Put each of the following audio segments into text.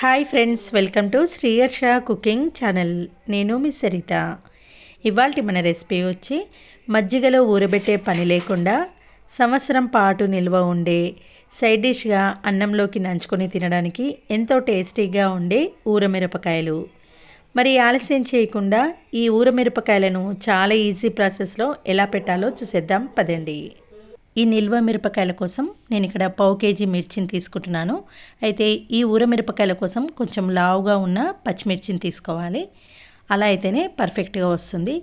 Hi friends welcome to Sriyarsha cooking channel నేను మీ సరిత. ఇవాళ మన రెసిపీ వచ్చి మజ్జిగలో ఊరబెట్టే పని లేకుండా సంవత్సరం పాటు నిల్వ ఉండే సైడ్ డిష్గా అన్నంలోకి నంచుకొని తినడానికి ఎంతో టేస్టీగా ఉండే ఊరమిరపకాయలు. మరి ఆలస్యం చేయకుండా ఈ ఊరమిరపకాయలను చాలా ఈజీ ప్రాసెస్లో ఎలా పెట్టాలో చూసేద్దాం పదండి. ఈ నిల్వ మిరపకాయల కోసం నేను ఇక్కడ పావు కేజీ మిర్చిని తీసుకుంటున్నాను. అయితే ఈ ఊర మిరపకాయల కోసం కొంచెం లావుగా ఉన్న పచ్చిమిర్చిని తీసుకోవాలి. అలా అయితేనే పర్ఫెక్ట్గా వస్తుంది.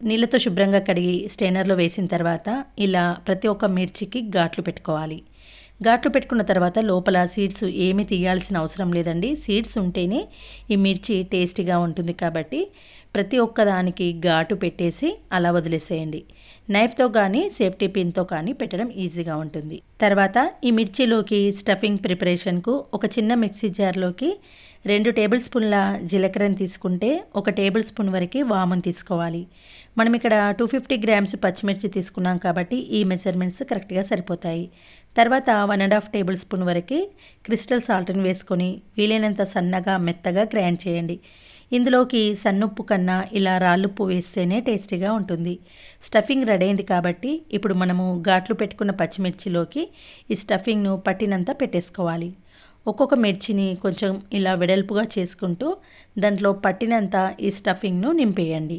నీళ్ళతో శుభ్రంగా కడిగి స్టెయినర్లో వేసిన తర్వాత ఇలా ప్రతి ఒక్క మిర్చికి ఘాట్లు పెట్టుకోవాలి. ఘాట్లు పెట్టుకున్న తర్వాత లోపల సీడ్స్ ఏమీ తీయాల్సిన అవసరం లేదండి. సీడ్స్ ఉంటేనే ఈ మిర్చి టేస్టీగా ఉంటుంది కాబట్టి ప్రతి ఒక్కదానికి ఘాటు పెట్టేసి అలా వదిలేసేయండి. నైఫ్తో కానీ సేఫ్టీ పిన్తో కానీ పెట్టడం ఈజీగా ఉంటుంది. తర్వాత ఈ మిర్చిలోకి స్టఫింగ్ ప్రిపరేషన్కు ఒక చిన్న మిక్సీ జార్లోకి రెండు టేబుల్ స్పూన్ల జీలకర్రని తీసుకుంటే ఒక టేబుల్ స్పూన్ వరకు వామన్ తీసుకోవాలి. మనం ఇక్కడ టూ ఫిఫ్టీ గ్రామ్స్ పచ్చిమిర్చి తీసుకున్నాం కాబట్టి ఈ మెజర్మెంట్స్ కరెక్ట్గా సరిపోతాయి. తర్వాత one and half tablespoon వరకు క్రిస్టల్ సాల్ట్ని వేసుకొని వీలైనంత సన్నగా మెత్తగా గ్రైండ్ చేయండి. ఇందులోకి సన్నుప్పు కన్నా ఇలా రాళ్ళుప్పు వేస్తేనే టేస్టీగా ఉంటుంది. స్టఫింగ్ రెడీ అయింది కాబట్టి ఇప్పుడు మనము ఘాట్లు పెట్టుకున్న పచ్చిమిర్చిలోకి ఈ స్టఫింగ్ను పట్టినంత పెట్టేసుకోవాలి. ఒక్కొక్క మిర్చిని కొంచెం ఇలా వెడల్పుగా చేసుకుంటూ దాంట్లో పట్టినంత ఈ స్టఫింగ్ను నింపేయండి.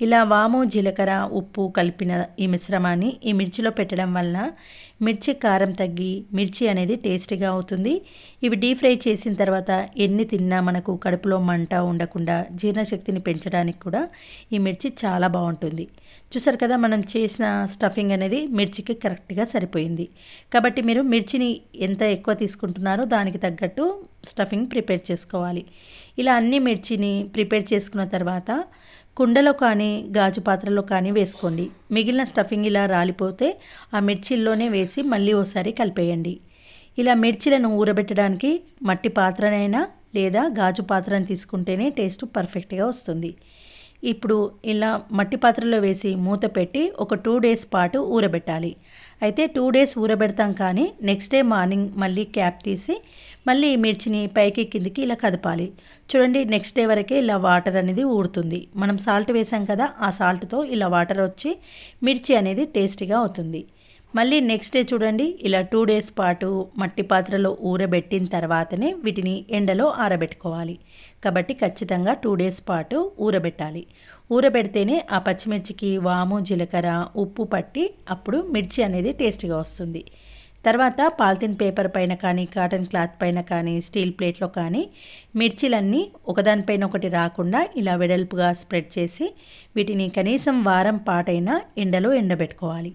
ఇలా వాము జీలకర్ర ఉప్పు కలిపిన ఈ మిశ్రమాన్ని ఈ మిర్చిలో పెట్టడం వలన మిర్చి కారం తగ్గి మిర్చి అనేది టేస్టీగా అవుతుంది. ఇవి డీప్ ఫ్రై చేసిన తర్వాత ఎన్ని తిన్నా మనకు కడుపులో మంట ఉండకుండా జీర్ణశక్తిని పెంచడానికి కూడా ఈ మిర్చి చాలా బాగుంటుంది. చూసారు కదా మనం చేసిన స్టఫింగ్ అనేది మిర్చికి కరెక్ట్గా సరిపోయింది. కాబట్టి మీరు మిర్చిని ఎంత ఎక్కువ తీసుకుంటున్నారో దానికి తగ్గట్టు స్టఫింగ్ ప్రిపేర్ చేసుకోవాలి. ఇలా అన్ని మిర్చిని ప్రిపేర్ చేసుకున్న తర్వాత కుండలో కానీ గాజు పాత్రలో కానీ వేసుకోండి. మిగిలిన స్టఫింగ్ ఇలా రాలిపోతే ఆ మిర్చిల్లోనే వేసి మళ్ళీ ఓసారి కలిపేయండి. ఇలా మిర్చిలను ఊరబెట్టడానికి మట్టి పాత్రనైనా లేదా గాజు పాత్రను తీసుకుంటేనే టేస్ట్ పర్ఫెక్ట్గా వస్తుంది. ఇప్పుడు ఇలా మట్టి పాత్రలో వేసి మూత పెట్టి ఒక టూ డేస్ పాటు ఊరబెట్టాలి. అయితే టూ డేస్ ఊరబెడతాం కానీ నెక్స్ట్ డే మార్నింగ్ మళ్ళీ క్యాప్ తీసి మళ్ళీ మిర్చిని పైకి కిందికి ఇలా కదపాలి. చూడండి నెక్స్ట్ డే వరకే ఇలా వాటర్ అనేది ఊరుతుంది. మనం సాల్ట్ వేసాం కదా ఆ సాల్ట్తో ఇలా వాటర్ వచ్చి మిర్చి అనేది టేస్టీగా అవుతుంది. మళ్ళీ నెక్స్ట్ డే చూడండి ఇలా టూ డేస్ పాటు మట్టి పాత్రలో ఊరబెట్టిన తర్వాతనే వీటిని ఎండలో ఆరబెట్టుకోవాలి. కాబట్టి ఖచ్చితంగా టూ డేస్ పాటు ఊరబెట్టాలి. ఊరబెడితేనే ఆ పచ్చిమిర్చికి వాము జీలకర్ర ఉప్పు పట్టి అప్పుడు మిర్చి అనేది టేస్టీగా వస్తుంది. తర్వాత పాలిథిన్ పేపర్ పైన కానీ కాటన్ క్లాత్ పైన కానీ స్టీల్ ప్లేట్లో కానీ మిర్చీలన్నీ ఒకదానిపైన ఒకటి రాకుండా ఇలా వెడల్పుగా స్ప్రెడ్ చేసి వీటిని కనీసం వారం పాటైనా ఎండలో ఎండబెట్టుకోవాలి.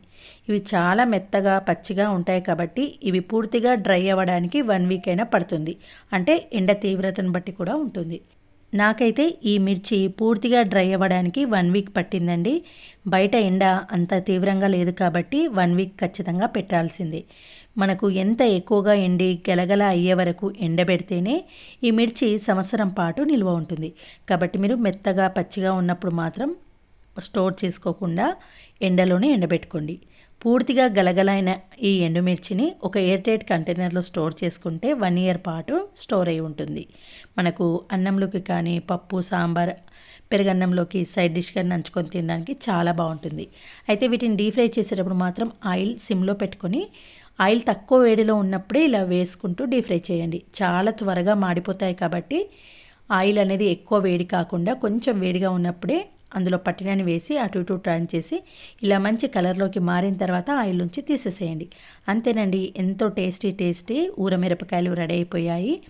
ఇవి చాలా మెత్తగా పచ్చిగా ఉంటాయి కాబట్టి ఇవి పూర్తిగా డ్రై అవ్వడానికి వన్ వీక్ అయినా పడుతుంది. అంటే ఎండ తీవ్రతను బట్టి కూడా ఉంటుంది. నాకైతే ఈ మిర్చి పూర్తిగా డ్రై అవ్వడానికి వన్ వీక్ పట్టిందండి. బయట ఎండ అంత తీవ్రంగా లేదు కాబట్టి వన్ వీక్ ఖచ్చితంగా పెట్టాల్సింది. మనకు ఎంత ఎక్కువగా ఎండి గెలగల అయ్యే వరకు ఎండబెడితేనే ఈ మిర్చి సంవత్సరం పాటు నిల్వ ఉంటుంది. కాబట్టి మీరు మెత్తగా పచ్చిగా ఉన్నప్పుడు మాత్రం స్టోర్ చేసుకోకుండా ఎండలోనే ఎండబెట్టుకోండి. పూర్తిగా గలగలైన ఈ ఎండుమిర్చిని ఒక ఎయిర్ టైట్ కంటైనర్లో స్టోర్ చేసుకుంటే వన్ ఇయర్ పాటు స్టోర్ అయి ఉంటుంది. మనకు అన్నంలోకి కానీ పప్పు సాంబార్ పెరుగన్నంలోకి సైడ్ డిష్ కానీ నంచుకొని తినడానికి చాలా బాగుంటుంది. అయితే వీటిని డీప్ ఫ్రై చేసేటప్పుడు మాత్రం ఆయిల్ సిమ్లో పెట్టుకొని ఆయిల్ తక్కువ వేడిలో ఉన్నప్పుడే ఇలా వేసుకుంటూ డీప్ ఫ్రై చేయండి. చాలా త్వరగా మాడిపోతాయి కాబట్టి ఆయిల్ అనేది ఎక్కువ వేడి కాకుండా కొంచెం వేడిగా ఉన్నప్పుడే అందులో పట్టినని వేసి అటు ఇటు టర్న్ చేసి ఇలా మంచి కలర్లోకి మారిన తర్వాత ఆయిల్ నుంచి తీసేసేయండి. అంతేనండి ఎంతో టేస్టీ టేస్టీ ఊర మిరపకాయలు రెడీ అయిపోయాయి.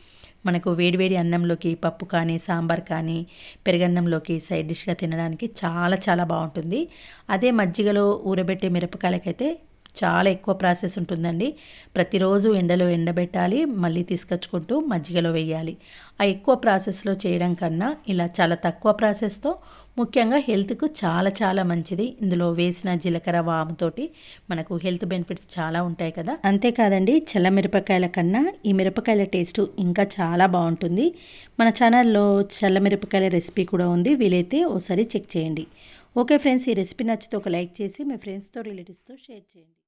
మనకు వేడివేడి అన్నంలోకి పప్పు కానీ సాంబార్ కానీ పెరుగన్నంలోకి సైడ్ డిష్గా తినడానికి చాలా చాలా బాగుంటుంది. అదే మజ్జిగలో ఊరబెట్టే మిరపకాయలకైతే చాలా ఎక్కువ ప్రాసెస్ ఉంటుందండి. ప్రతిరోజు ఎండలో ఎండబెట్టాలి మళ్ళీ తీసుకొచ్చుకుంటూ మజ్జిగలో వేయాలి. ఆ ఎక్కువ ప్రాసెస్లో చేయడం కన్నా ఇలా చాలా తక్కువ ప్రాసెస్తో ముఖ్యంగా హెల్త్కు చాలా చాలా మంచిది. ఇందులో వేసిన జీలకర్ర వాముతోటి మనకు హెల్త్ బెనిఫిట్స్ చాలా ఉంటాయి కదా. అంతేకాదండి చల్ల మిరపకాయల కన్నా ఈ మిరపకాయల టేస్ట్ ఇంకా చాలా బాగుంటుంది. మన ఛానల్లో చల్ల మిరపకాయల రెసిపీ కూడా ఉంది. వీలైతే ఓసారి చెక్ చేయండి. ఓకే ఫ్రెండ్స్ ఈ రెసిపీ నచ్చితే ఒక లైక్ చేసి మీ ఫ్రెండ్స్తో రిలేటివ్స్తో షేర్ చేయండి.